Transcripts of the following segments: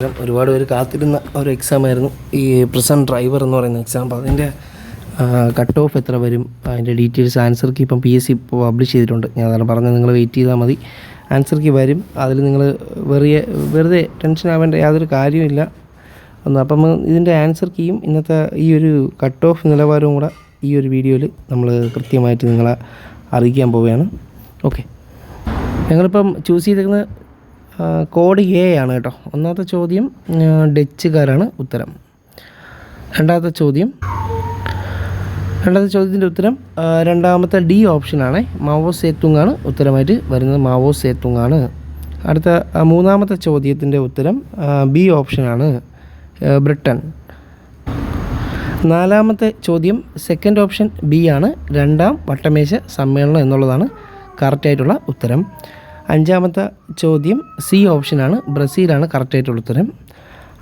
ഒരുപാട് പേര് കാത്തിരുന്ന ഒരു എക്സാം ആയിരുന്നു. ഈ പ്രസന്റ് ഡ്രൈവർ എന്ന് പറയുന്ന എക്സാം അപ്പോൾ അതിന്റെ കട്ട് ഓഫ് എത്ര വരും? അതിന്റെ ഡീറ്റെയിൽസ് ആൻസർ കീ ഇപ്പം പി എസ് സി പബ്ലിഷ് ചെയ്തിട്ടുണ്ട്. ഞാൻ അതാണ് പറഞ്ഞത്. നിങ്ങൾ വെയിറ്റ് ചെയ്താൽ മതി. ആൻസർ കീ വരും. അതിൽ നിങ്ങൾ വെറിയ വെറുതെ ടെൻഷൻ ആവേണ്ട യാതൊരു കാര്യമില്ല ഒന്ന് അപ്പം ഇതിന്റെ ആൻസർ കീയും ഇന്നത്തെ ഈ ഒരു കട്ട് ഓഫ് നിലവാരവും കൂടെ ഈ ഒരു വീഡിയോയിൽ നമ്മൾ കൃത്യമായിട്ട് നിങ്ങളെ അറിയിക്കാൻ പോവുകയാണ്. ഓക്കെ ഞങ്ങളിപ്പം ചൂസ് ചെയ്തിരിക്കുന്ന കോഡ് എ ആണ് കേട്ടോ. ഒന്നാമത്തെ ചോദ്യം ഡച്ചുകാരാണ് ഉത്തരം. രണ്ടാമത്തെ ചോദ്യം രണ്ടാമത്തെ ചോദ്യത്തിന്റെ ഉത്തരം രണ്ടാമത്തെ ഡി ഓപ്ഷനാണ് മാവോ സേത്തുങ്ങാണ് ഉത്തരമായിട്ട് വരുന്നത്. മാവോ സേത്തുങ്ങാണ് അടുത്ത മൂന്നാമത്തെ ചോദ്യത്തിന്റെ ഉത്തരം ബി ഓപ്ഷനാണ് ബ്രിട്ടൻ. നാലാമത്തെ ചോദ്യം സെക്കൻഡ് ഓപ്ഷൻ ബി ആണ്. രണ്ടാം വട്ടമേശ സമ്മേളനം എന്നുള്ളതാണ് കറക്റ്റായിട്ടുള്ള ഉത്തരം. അഞ്ചാമത്തെ ചോദ്യം സി ഓപ്ഷനാണ്. ബ്രസീലാണ് കറക്റ്റായിട്ടുള്ള ഉത്തരം.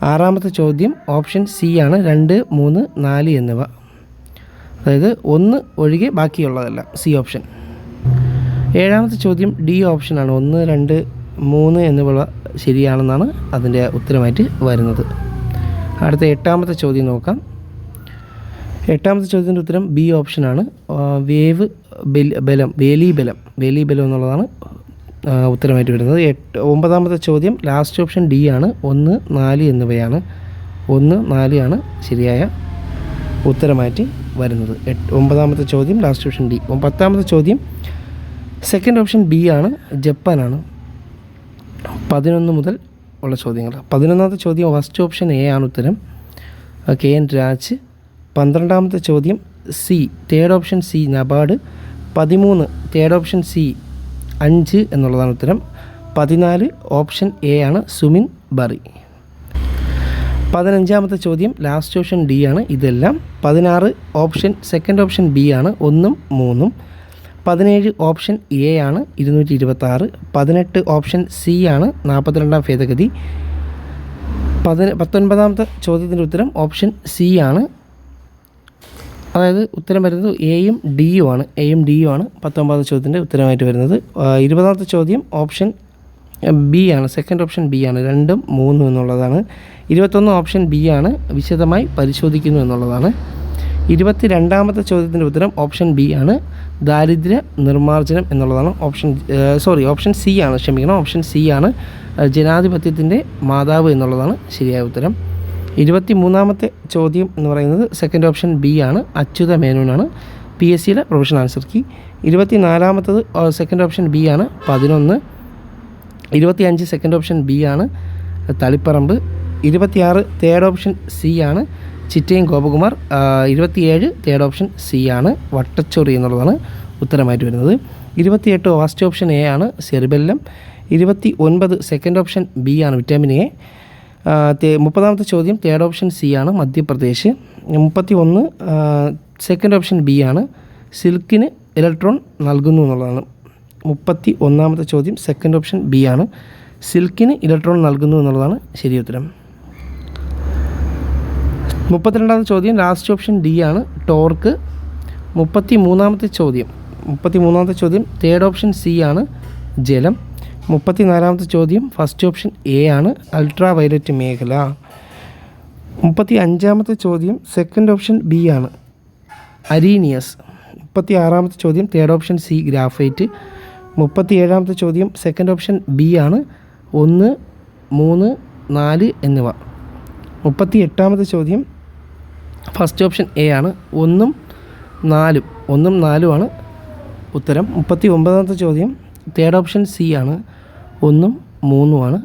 ആറാമത്തെ ചോദ്യം ഓപ്ഷൻ സി ആണ്. രണ്ട് മൂന്ന് നാല് എന്നിവ. അതായത് ഒന്ന് ഒഴികെ ബാക്കിയുള്ളതല്ല സി ഓപ്ഷൻ. ഏഴാമത്തെ ചോദ്യം ഡി ഓപ്ഷനാണ്. ഒന്ന് രണ്ട് മൂന്ന് എന്നിവ ശരിയാണെന്നാണ് അതിന്റെ ഉത്തരമായിട്ട് വരുന്നത്. അടുത്ത എട്ടാമത്തെ ചോദ്യം നോക്കാം. എട്ടാമത്തെ ചോദ്യത്തിന്റെ ഉത്തരം ബി ഓപ്ഷനാണ്. വേവ് ബലം വേലി ബലം വേലി ബലം എന്നുള്ളതാണ് ഉത്തരമായിട്ട് വരുന്നത്. എട്ട് ഒമ്പതാമത്തെ ചോദ്യം ലാസ്റ്റ് ഓപ്ഷൻ ഡി ആണ്. ഒന്ന് നാല് എന്നിവയാണ്. ഒന്ന് ആണ് ശരിയായ ഉത്തരമായിട്ട് വരുന്നത്. എട്ട് ഒമ്പതാമത്തെ ചോദ്യം ലാസ്റ്റ് ഓപ്ഷൻ ഡി പത്താമത്തെ ചോദ്യം സെക്കൻഡ് ഓപ്ഷൻ ബി ആണ് ജപ്പാനാണ്. പതിനൊന്ന് മുതൽ ഉള്ള ചോദ്യങ്ങൾ. പതിനൊന്നാമത്തെ ചോദ്യം ഫസ്റ്റ് ഓപ്ഷൻ എ ആണ് ഉത്തരം. K N Raj. പന്ത്രണ്ടാമത്തെ ചോദ്യം C third option C NABARD. പതിമൂന്ന് തേർഡ് ഓപ്ഷൻ സി അഞ്ച് എന്നുള്ളതാണ് ഉത്തരം. പതിനാല് ഓപ്ഷൻ എ ആണ് സുമിൻ ബറി. പതിനഞ്ചാമത്തെ ചോദ്യം ലാസ്റ്റ് ഓപ്ഷൻ ഡി ആണ് ഇതെല്ലാം. പതിനാറ് ഓപ്ഷൻ സെക്കൻഡ് ഓപ്ഷൻ ബി ആണ് ഒന്നും മൂന്നും. പതിനേഴ് ഓപ്ഷൻ എ ആണ് ഇരുന്നൂറ്റി ഇരുപത്താറ് പതിനെട്ട് ഓപ്ഷൻ സി ആണ് നാൽപ്പത്തിരണ്ടാം ഭേദഗതി. പതിന പത്തൊൻപതാമത്തെ ചോദ്യത്തിന്റെ ഉത്തരം ഓപ്ഷൻ സി ആണ് അതായത് ഉത്തരം വരുന്നത് എയും ഡിയും ആണ്. എയും ഡിയും ആണ്. പത്തൊമ്പതാമത്തെ ചോദ്യത്തിന്റെ ഉത്തരമായിട്ട് വരുന്നത്. ഇരുപതാമത്തെ ചോദ്യം ഓപ്ഷൻ ബി ആണ്. സെക്കൻഡ് ഓപ്ഷൻ ബി ആണ്. രണ്ടും മൂന്നും എന്നുള്ളതാണ്. ഇരുപത്തൊന്ന് ഓപ്ഷൻ ബി ആണ്. വിശദമായി പരിശോധിക്കുന്നു എന്നുള്ളതാണ്. ഇരുപത്തി രണ്ടാമത്തെ ചോദ്യത്തിന്റെ ഉത്തരം ഓപ്ഷൻ ബി ആണ്. ദാരിദ്ര്യ നിർമ്മാർജനം എന്നുള്ളതാണ് ഓപ്ഷൻ സോറി ഓപ്ഷൻ സി ആണ്. ക്ഷമിക്കണം ഓപ്ഷൻ സി ആണ്. ജനാധിപത്യത്തിന്റെ മാതാവ് എന്നുള്ളതാണ് ശരിയായ ഉത്തരം. ഇരുപത്തി മൂന്നാമത്തെ ചോദ്യം എന്ന് പറയുന്നത് സെക്കൻഡ് ഓപ്ഷൻ ബി ആണ്. അച്യുത മേനോനാണ് പി എസ് സിയുടെ പ്രൊഫഷണൽ ആൻസർ കി. ഇരുപത്തി നാലാമത്തത് സെക്കൻഡ് ഓപ്ഷൻ ബി ആണ്. പതിനൊന്ന്. ഇരുപത്തി അഞ്ച് സെക്കൻഡ് ഓപ്ഷൻ ബി ആണ്. തളിപ്പറമ്പ്. ഇരുപത്തിയാറ് തേർഡ് ഓപ്ഷൻ സി ആണ്. ചിറ്റയും ഗോപകുമാർ ഇരുപത്തിയേഴ് തേർഡ് ഓപ്ഷൻ സി ആണ്. വട്ടച്ചൊറി എന്നുള്ളതാണ് ഉത്തരമായിട്ട് വരുന്നത്. ഇരുപത്തിയെട്ട് ഫസ്റ്റ് ഓപ്ഷൻ എ ആണ്. സെറിബെല്ലം. ഇരുപത്തി ഒൻപത് സെക്കൻഡ് ഓപ്ഷൻ ബി ആണ്. വിറ്റാമിൻ എ മുപ്പതാമത്തെ ചോദ്യം തേർഡ് ഓപ്ഷൻ സി ആണ് മധ്യപ്രദേശ്. മുപ്പത്തി ഒന്ന് സെക്കൻഡ് ഓപ്ഷൻ ബി ആണ്. സിൽക്കിന് ഇലക്ട്രോൺ നൽകുന്നു എന്നുള്ളതാണ്. മുപ്പത്തി ഒന്നാമത്തെ ചോദ്യം സെക്കൻഡ് ഓപ്ഷൻ ബി ആണ്. സിൽക്കിന് ഇലക്ട്രോൺ നൽകുന്നു എന്നുള്ളതാണ് ശരി ഉത്തരം. മുപ്പത്തിരണ്ടാമത്തെ ചോദ്യം ലാസ്റ്റ് ഓപ്ഷൻ ഡി ആണ് ടോർക്ക് മുപ്പത്തി മൂന്നാമത്തെ ചോദ്യം മുപ്പത്തി മൂന്നാമത്തെ ചോദ്യം തേർഡ് ഓപ്ഷൻ സി ആണ് ജലം. മുപ്പത്തി നാലാമത്തെ ചോദ്യം ഫസ്റ്റ് ഓപ്ഷൻ എ ആണ്. അൾട്രാ വയലറ്റ് മേഖല. മുപ്പത്തി അഞ്ചാമത്തെ ചോദ്യം സെക്കൻഡ് ഓപ്ഷൻ ബി ആണ്. അരീനിയസ് മുപ്പത്തി ആറാമത്തെ ചോദ്യം തേർഡ് ഓപ്ഷൻ സി ഗ്രാഫൈറ്റ് മുപ്പത്തി ഏഴാമത്തെ ചോദ്യം സെക്കൻഡ് ഓപ്ഷൻ ബി ആണ്. ഒന്ന് മൂന്ന് നാല് എന്നിവ. മുപ്പത്തി എട്ടാമത്തെ ചോദ്യം ഫസ്റ്റ് ഓപ്ഷൻ എ ആണ്. ഒന്നും നാലും. ഒന്നും നാലുമാണ് ഉത്തരം. മുപ്പത്തി ഒമ്പതാമത്തെ ചോദ്യം തേർഡ് ഓപ്ഷൻ സി ആണ്. ഒന്നും മൂന്നുമാണ്.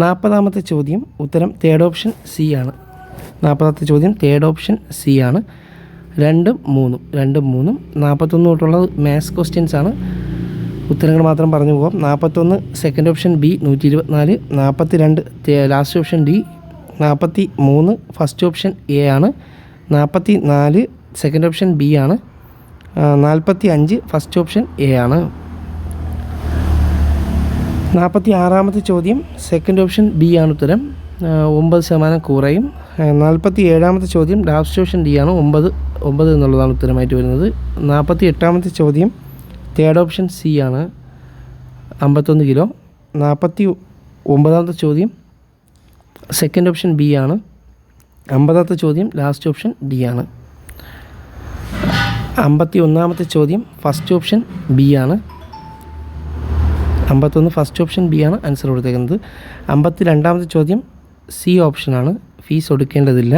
നാൽപ്പതാമത്തെ ചോദ്യം ഉത്തരം തേർഡ് ഓപ്ഷൻ സി ആണ്. നാൽപ്പതാമത്തെ ചോദ്യം തേർഡ് ഓപ്ഷൻ സി ആണ്. രണ്ടും മൂന്നും രണ്ടും മൂന്നും. നാൽപ്പത്തൊന്ന് തൊട്ടുള്ളത് മാത്സ് ക്വസ്റ്റ്യൻസ് ആണ്. ഉത്തരങ്ങൾ മാത്രം പറഞ്ഞു പോകാം. നാൽപ്പത്തൊന്ന് സെക്കൻഡ് ഓപ്ഷൻ ബി നൂറ്റി ഇരുപത്തിനാല് നാൽപ്പത്തി രണ്ട് ലാസ്റ്റ് ഓപ്ഷൻ ഡി നാൽപ്പത്തി മൂന്ന് ഫസ്റ്റ് ഓപ്ഷൻ എ ആണ്. നാൽപ്പത്തി നാല് സെക്കൻഡ് ഓപ്ഷൻ ബി ആണ്. നാൽപ്പത്തി അഞ്ച് ഫസ്റ്റ് ഓപ്ഷൻ എ ആണ്. നാൽപ്പത്തി ആറാമത്തെ ചോദ്യം. സെക്കൻഡ് ഓപ്ഷൻ ബി ആണ് ഉത്തരം. ഒമ്പത് ശതമാനം കുറയും. നാൽപ്പത്തി ഏഴാമത്തെ ചോദ്യം. ലാസ്റ്റ് ഓപ്ഷൻ ഡി ആണ്. ഒമ്പത് ഒമ്പത് എന്നുള്ളതാണ് ഉത്തരമായിട്ട് വരുന്നത്. നാൽപ്പത്തി എട്ടാമത്തെ ചോദ്യം. തേർഡ് ഓപ്ഷൻ സി ആണ്. അമ്പത്തൊന്ന് കിലോ. നാൽപ്പത്തി ഒമ്പതാമത്തെ ചോദ്യം. സെക്കൻഡ് ഓപ്ഷൻ ബി ആണ്. അമ്പതാമത്തെ ചോദ്യം. ലാസ്റ്റ് ഓപ്ഷൻ ഡി ആണ്. അമ്പത്തി ഒന്നാമത്തെ ചോദ്യം. ഫസ്റ്റ് ഓപ്ഷൻ ബി ആണ്. അമ്പത്തൊന്ന് ഫസ്റ്റ് ഓപ്ഷൻ ബി ആണ് ആൻസർ കൊടുത്തേക്കുന്നത്. അമ്പത്തി രണ്ടാമത്തെ ചോദ്യം സി ഓപ്ഷനാണ് ഫീസ് കൊടുക്കേണ്ടതില്ല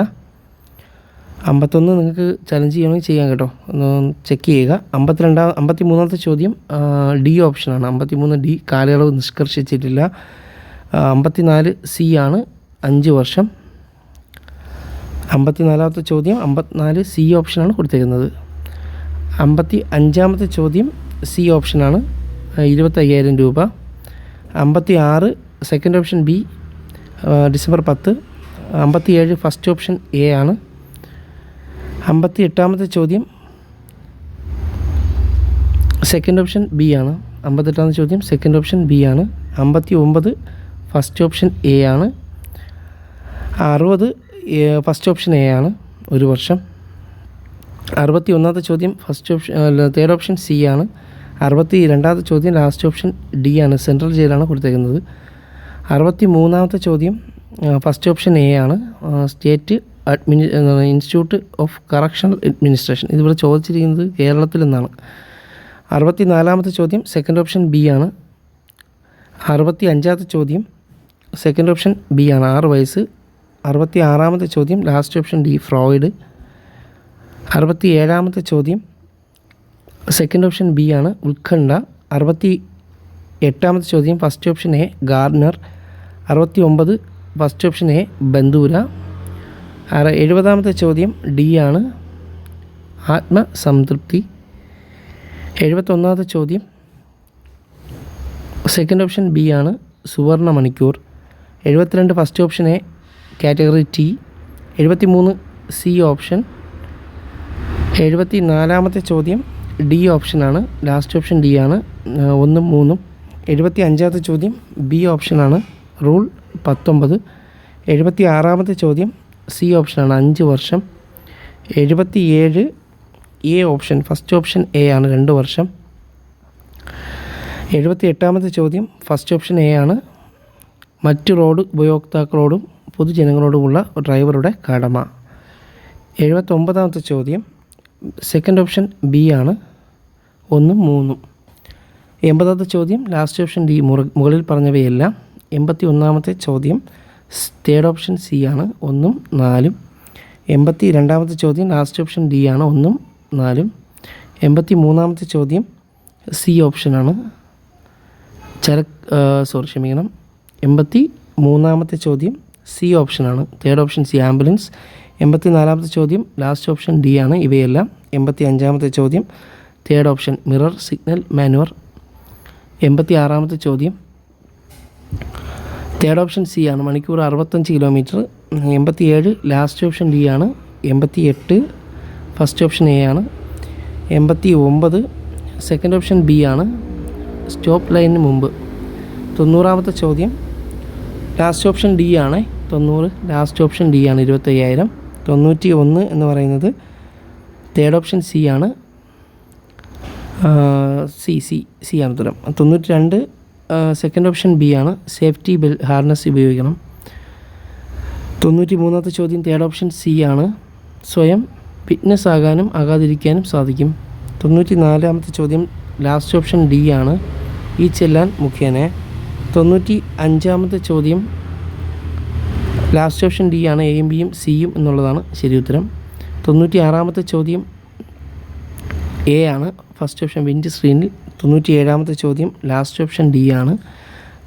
അമ്പത്തൊന്ന് നിങ്ങൾക്ക് ചലഞ്ച് ചെയ്യണമെങ്കിൽ ചെയ്യാം കേട്ടോ. ഒന്ന് ചെക്ക് ചെയ്യുക. അമ്പത്തിരണ്ടാം അമ്പത്തി മൂന്നാമത്തെ ചോദ്യം ഡി ഓപ്ഷനാണ് അമ്പത്തി മൂന്ന് ഡി കാലയളവ് നിഷ്കർഷിച്ചിട്ടില്ല. അമ്പത്തിനാല് സി ആണ് അഞ്ച് വർഷം. അമ്പത്തിനാലാമത്തെ ചോദ്യം അമ്പത്തിനാല് സി ഓപ്ഷനാണ് കൊടുത്തേക്കുന്നത്. അമ്പത്തി അഞ്ചാമത്തെ ചോദ്യം സി ഓപ്ഷനാണ് ഇരുപത്തയ്യായിരം രൂപ. അമ്പത്തി ആറ് സെക്കൻഡ് ഓപ്ഷൻ ബി ഡിസംബർ പത്ത്. അമ്പത്തിയേഴ് ഫസ്റ്റ് ഓപ്ഷൻ എ ആണ്. അമ്പത്തി എട്ടാമത്തെ ചോദ്യം സെക്കൻഡ് ഓപ്ഷൻ ബി ആണ്. അമ്പത്തെട്ടാമത്തെ ചോദ്യം സെക്കൻഡ് ഓപ്ഷൻ ബി ആണ്. അമ്പത്തി ഒമ്പത് ഫസ്റ്റ് ഓപ്ഷൻ എ ആണ്. അറുപത് ഫസ്റ്റ് ഓപ്ഷൻ എ ആണ് ഒരു വർഷം. അറുപത്തി ഒന്നാമത്തെ ചോദ്യം first option third option C ആണ്. അറുപത്തി രണ്ടാമത്തെ ചോദ്യം ലാസ്റ്റ് ഓപ്ഷൻ ഡി ആണ്. സെൻട്രൽ ജയിലാണ് കൊടുത്തേക്കുന്നത്. അറുപത്തി മൂന്നാമത്തെ ചോദ്യം ഫസ്റ്റ് ഓപ്ഷൻ എ ആണ്. State admini institute of correctional administration ഇതിവിടെ ചോദിച്ചിരിക്കുന്നത് കേരളത്തിൽ നിന്നാണ്. അറുപത്തി നാലാമത്തെ ചോദ്യം സെക്കൻഡ് ഓപ്ഷൻ ബി ആണ്. അറുപത്തി അഞ്ചാമത്തെ ചോദ്യം സെക്കൻഡ് ഓപ്ഷൻ ബി ആണ്. ആറ് വയസ്സ്. അറുപത്തി ആറാമത്തെ ചോദ്യം ലാസ്റ്റ് ഓപ്ഷൻ ഡി ഫ്രോയിഡ് അറുപത്തി ഏഴാമത്തെ ചോദ്യം സെക്കൻഡ് ഓപ്ഷൻ ബി ആണ്. ഉത്കണ്ഠ. അറുപത്തി എട്ടാമത്തെ ചോദ്യം ഫസ്റ്റ് ഓപ്ഷൻ എ ഗാർഡനർ അറുപത്തി ഒമ്പത് ഫസ്റ്റ് ഓപ്ഷൻ എ ബന്ധൂര. അറ എഴുപതാമത്തെ ചോദ്യം ഡി ആണ്. ആത്മസംതൃപ്തി. എഴുപത്തൊന്നാമത്തെ ചോദ്യം സെക്കൻഡ് ഓപ്ഷൻ ബി ആണ്. സുവർണ മണിക്കൂർ. എഴുപത്തിരണ്ട് first option A category T എഴുപത്തി മൂന്ന് സി ഓപ്ഷൻ എഴുപത്തി നാലാമത്തെ ചോദ്യം ഡി ഓപ്ഷനാണ്. ലാസ്റ്റ് ഓപ്ഷൻ ഡി ആണ്. ഒന്നും മൂന്നും. എഴുപത്തി അഞ്ചാമത്തെ ചോദ്യം ബി ഓപ്ഷനാണ്. റൂൾ പത്തൊമ്പത്. എഴുപത്തി ആറാമത്തെ ചോദ്യം സി ഓപ്ഷനാണ്. അഞ്ച് വർഷം. എഴുപത്തി ഏഴ് A option. First option A ആണ്. രണ്ട് വർഷം. എഴുപത്തി എട്ടാമത്തെ ചോദ്യം ഫസ്റ്റ് ഓപ്ഷൻ എ ആണ്. മറ്റ് റോഡ് ഉപയോക്താക്കളോടും പൊതുജനങ്ങളോടുമുള്ള ഡ്രൈവറുടെ കടമ. എഴുപത്തൊമ്പതാമത്തെ ചോദ്യം സെക്കൻഡ് ഓപ്ഷൻ ബി ആണ്. ഒന്നും മൂന്നും. എൺപതാമത്തെ ചോദ്യം ലാസ്റ്റ് ഓപ്ഷൻ ഡി മുകളിൽ പറഞ്ഞവയെല്ലാം. എൺപത്തി ഒന്നാമത്തെ ചോദ്യം തേർഡ് ഓപ്ഷൻ സി ആണ്. ഒന്നും നാലും. എൺപത്തി രണ്ടാമത്തെ ചോദ്യം ലാസ്റ്റ് ഓപ്ഷൻ ഡി ആണ്. ഒന്നും നാലും. എൺപത്തി മൂന്നാമത്തെ ചോദ്യം സി ഓപ്ഷനാണ് ചര സോറി ക്ഷമിക്കണം. എൺപത്തി മൂന്നാമത്തെ ചോദ്യം സി ഓപ്ഷനാണ് തേർഡ് ഓപ്ഷൻ സി ആംബുലൻസ് എൺപത്തി നാലാമത്തെ ചോദ്യം ലാസ്റ്റ് ഓപ്ഷൻ ഡി ആണ്. ഇവയെല്ലാം എൺപത്തി അഞ്ചാമത്തെ ചോദ്യം third option mirror signal manoeuvre എൺപത്തി ആറാമത്തെ ചോദ്യം തേർഡ് ഓപ്ഷൻ സി ആണ്. മണിക്കൂർ അറുപത്തഞ്ച് കിലോമീറ്റർ എൺപത്തി ഏഴ് ലാസ്റ്റ് ഓപ്ഷൻ ഡി ആണ്. എൺപത്തി എട്ട് ഫസ്റ്റ് ഓപ്ഷൻ എ ആണ്. എൺപത്തി ഒമ്പത് സെക്കൻഡ് ഓപ്ഷൻ ബി ആണ്. സ്റ്റോപ്പ് ലൈനിന് മുമ്പ്. തൊണ്ണൂറാമത്തെ ചോദ്യം ലാസ്റ്റ് ഓപ്ഷൻ ഡി ആണ്. തൊണ്ണൂറ് ലാസ്റ്റ് ഓപ്ഷൻ ഡി ആണ്. ഇരുപത്തയ്യായിരം. തൊണ്ണൂറ്റി ഒന്ന് എന്ന് പറയുന്നത് തേർഡ് ഓപ്ഷൻ സി ആണ്. സി സി സി ആണ് ഉത്തരം. തൊണ്ണൂറ്റി രണ്ട് സെക്കൻഡ് ഓപ്ഷൻ ബി ആണ്. സേഫ്റ്റി ബെൽ ഹാർനസ് ഉപയോഗിക്കണം. തൊണ്ണൂറ്റി മൂന്നാമത്തെ ചോദ്യം തേർഡ് ഓപ്ഷൻ സി ആണ്. സ്വയം ഫിറ്റ്നസ് ആകാനും ആകാതിരിക്കാനും സാധിക്കും. തൊണ്ണൂറ്റി നാലാമത്തെ ചോദ്യം ലാസ്റ്റ് ഓപ്ഷൻ ഡി ആണ്. ഈ ചെല്ലാൻ മുഖേന. തൊണ്ണൂറ്റി അഞ്ചാമത്തെ ചോദ്യം ലാസ്റ്റ് ഓപ്ഷൻ ഡി ആണ് എയും ബിയും സിയും എന്നുള്ളതാണ് ശരി ഉത്തരം. തൊണ്ണൂറ്റി ആറാമത്തെ ചോദ്യം എ ആണ്. ഫസ്റ്റ് ഓപ്ഷൻ വിൻഡ് സ്ക്രീനിൽ. തൊണ്ണൂറ്റി ഏഴാമത്തെ ചോദ്യം ലാസ്റ്റ് ഓപ്ഷൻ ഡി ആണ്.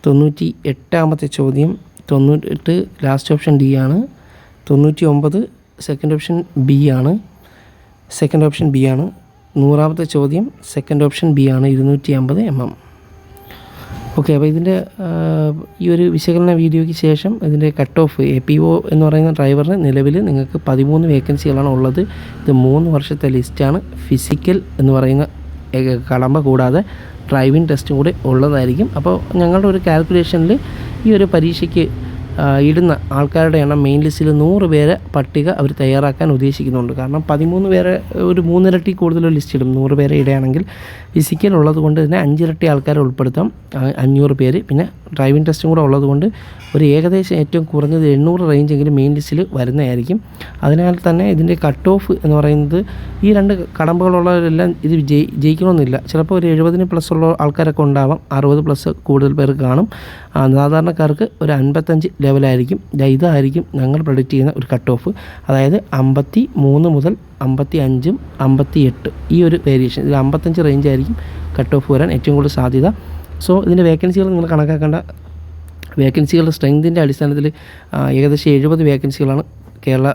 തൊണ്ണൂറ്റി എട്ടാമത്തെ ചോദ്യം തൊണ്ണൂറ്റെട്ട് ലാസ്റ്റ് ഓപ്ഷൻ ഡി ആണ്. തൊണ്ണൂറ്റി ഒമ്പത് സെക്കൻഡ് ഓപ്ഷൻ ബി ആണ്. സെക്കൻഡ് ഓപ്ഷൻ ബി ആണ്. നൂറാമത്തെ ചോദ്യം സെക്കൻഡ് ഓപ്ഷൻ ബി ആണ്. ഇരുന്നൂറ്റി അമ്പത് എം എം. ഓക്കെ അപ്പോൾ ഇതിന്റെ ഈ ഒരു വിശകലന വീഡിയോയ്ക്ക് ശേഷം ഇതിന്റെ cut off A P O എന്ന് പറയുന്ന ഡ്രൈവറിന് നിലവിൽ നിങ്ങൾക്ക് പതിമൂന്ന് വേക്കൻസികളാണ് ഉള്ളത്. ഇത് മൂന്ന് വർഷത്തെ ലിസ്റ്റാണ് ഫിസിക്കൽ എന്ന് പറയുന്ന കളമ്പ കൂടാതെ ഡ്രൈവിംഗ് ടെസ്റ്റും കൂടെ ഉള്ളതായിരിക്കും. അപ്പോൾ ഞങ്ങളുടെ ഒരു കാൽക്കുലേഷനിൽ ഈ ഒരു പരീക്ഷയ്ക്ക് ഇടുന്ന ആൾക്കാരുടെ എണ്ണം മെയിൻ ലിസ്റ്റിൽ നൂറ് പേരെ പട്ടിക അവർ തയ്യാറാക്കാൻ ഉദ്ദേശിക്കുന്നുണ്ട്. കാരണം പതിമൂന്ന് പേരെ ഒരു മൂന്നിരട്ടി കൂടുതൽ ലിസ്റ്റ് ഇടും. നൂറ് പേരെ ഇടുകയാണെങ്കിൽ ഫിസിക്കൽ ഉള്ളത് കൊണ്ട് തന്നെ അഞ്ചിരട്ടി ആൾക്കാരെ ഉൾപ്പെടുത്താം. അഞ്ഞൂറ് പേര്. പിന്നെ ഡ്രൈവിംഗ് ടെസ്റ്റും കൂടെ ഉള്ളതുകൊണ്ട് ഒരു ഏകദേശം ഏറ്റവും കുറഞ്ഞത് എണ്ണൂറ് റേഞ്ചെങ്കിലും മെയിൻ ലിസ്റ്റിൽ വരുന്നതായിരിക്കും. അതിനാൽ തന്നെ ഇതിന്റെ കട്ട് ഓഫ് എന്ന് പറയുന്നത് ഈ രണ്ട് കടമ്പകളുള്ളവരെല്ലാം ഇത് ജയി ജയിക്കണമെന്നില്ല. ചിലപ്പോൾ ഒരു എഴുപതിന് പ്ലസ് ഉള്ള ആൾക്കാരൊക്കെ ഉണ്ടാവാം. അറുപത് പ്ലസ് കൂടുതൽ പേർ കാണും. സാധാരണക്കാർക്ക് ഒരു അൻപത്തഞ്ച് ലെവലായിരിക്കും. ഇതായിരിക്കും ഞങ്ങൾ പ്രൊഡിക്റ്റ് ചെയ്യുന്ന ഒരു കട്ട് ഓഫ് അതായത് അമ്പത്തി മൂന്ന് മുതൽ അമ്പത്തി അഞ്ചും അമ്പത്തി എട്ട് ഈ ഒരു വേരിയേഷൻ ഇതിൽ അമ്പത്തഞ്ച് റേഞ്ചായിരിക്കും കട്ട് ഓഫ് വരാൻ ഏറ്റവും കൂടുതൽ സാധ്യത. സോ ഇതിന്റെ വേക്കൻസികൾ നിങ്ങൾ കണക്കാക്കേണ്ട വേക്കൻസികളുടെ സ്ട്രെങ്തിന്റെ അടിസ്ഥാനത്തിൽ ഏകദേശം എഴുപത് വേക്കൻസികളാണ് കേരള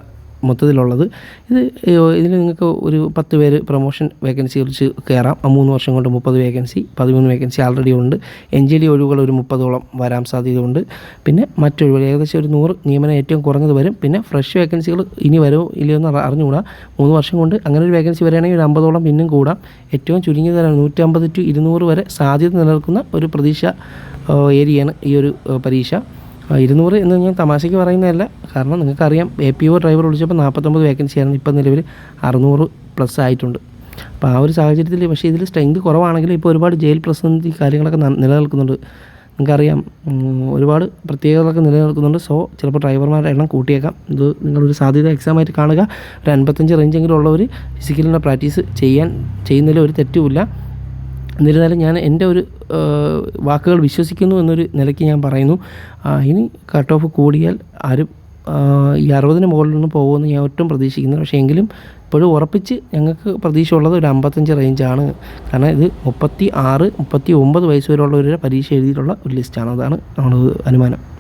മൊത്തത്തിലുള്ളത്. ഇത് ഇതിൽ നിങ്ങൾക്ക് ഒരു പത്ത് പേര് പ്രൊമോഷൻ വേക്കൻസി കുറിച്ച് കയറാം മൂന്ന് വർഷം കൊണ്ട് മുപ്പത് വേക്കൻസി പതിമൂന്ന് വേക്കൻസി ആൾറെഡി ഉണ്ട്. എൻ ജി ഡി ഒഴിവുകൾ ഒരു മുപ്പതോളം വരാൻ സാധ്യതയുണ്ട്. പിന്നെ മറ്റൊഴിവുകൾ ഏകദേശം ഒരു നൂറ് നിയമനം ഏറ്റവും കുറഞ്ഞത് വരും. പിന്നെ ഫ്രഷ് വേക്കൻസികൾ ഇനി വരുമോ ഇല്ലയോ എന്ന് അറി- അറിഞ്ഞുകൂടാ. മൂന്ന് വർഷം കൊണ്ട് അങ്ങനെ ഒരു വേക്കൻസി വരികയാണെങ്കിൽ ഒരു അമ്പതോളം പിന്നും കൂടാം. ഏറ്റവും ചുരുങ്ങിയതാണ് നൂറ്റമ്പത് ടു ഇരുന്നൂറ് വരെ സാധ്യത നിലനിൽക്കുന്ന ഒരു പ്രതീക്ഷ ഏരിയയാണ് ഈ ഒരു പരീക്ഷ. ഇരുന്നൂറ് എന്ന് ഞാൻ തമാശയ്ക്ക് പറയുന്നതല്ല. കാരണം നിങ്ങൾക്കറിയാം എ പി ഒ ഡ്രൈവർ വിളിച്ചപ്പോൾ നാൽപ്പത്തൊമ്പത് വേക്കൻസി ആയിരുന്നു. ഇപ്പം നിലവിൽ അറുന്നൂറ് പ്ലസ് ആയിട്ടുണ്ട്. അപ്പോൾ ആ ഒരു സാഹചര്യത്തിൽ പക്ഷേ ഇതിൽ സ്ട്രെങ്ത് കുറവാണെങ്കിലും ഇപ്പോൾ ഒരുപാട് ജയിൽ പ്രതിസന്ധി കാര്യങ്ങളൊക്കെ നിലനിൽക്കുന്നുണ്ട്. നിങ്ങൾക്കറിയാം ഒരുപാട് പ്രത്യേകതകളൊക്കെ നിലനിൽക്കുന്നുണ്ട്. സോ ചിലപ്പോൾ ഡ്രൈവർമാരുടെ എണ്ണം കൂട്ടിയേക്കാം. ഇത് നിങ്ങളൊരു സാധ്യത എക്സാമായിട്ട് കാണുക. ഒരു അൻപത്തഞ്ച് റേഞ്ചെങ്കിലും ഉള്ളവർ ഫിസിക്കലിന്റെ പ്രാക്ടീസ് ചെയ്യാൻ ചെയ്യുന്നതിൽ ഒരു തെറ്റുമില്ല. എന്നിരുന്നാലും ഞാൻ എന്റെ ഒരു വാക്കുകൾ വിശ്വസിക്കുന്നു എന്നൊരു നിലയ്ക്ക് ഞാൻ പറയുന്നു. ഇനി കട്ട് ഓഫ് കൂടിയാൽ ആരും ഈ അറുപതിന് മുകളിൽ പോകുമെന്ന് ഞാൻ ഒട്ടും പ്രതീക്ഷിക്കുന്നു പക്ഷേ എങ്കിലും ഇപ്പോഴും ഉറപ്പിച്ച് ഞങ്ങൾക്ക് പ്രതീക്ഷ ഉള്ളത് ഒരു അമ്പത്തഞ്ച് റേഞ്ചാണ് കാരണം ഇത് മുപ്പത്തി ആറ് മുപ്പത്തി ഒമ്പത് വയസ്സ് വരെയുള്ളവരുടെ പരീക്ഷ എഴുതിയിട്ടുള്ള ഒരു ലിസ്റ്റാണ് അതാണ് നമ്മുടെ അനുമാനം.